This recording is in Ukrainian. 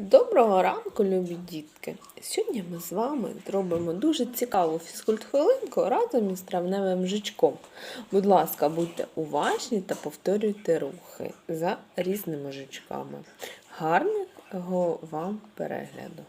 Доброго ранку, любі дітки! Сьогодні ми з вами зробимо дуже цікаву фізкульт-хвилинку разом із травневим жичком. Будь ласка, будьте уважні та повторюйте рухи за різними жичками. Гарного вам перегляду!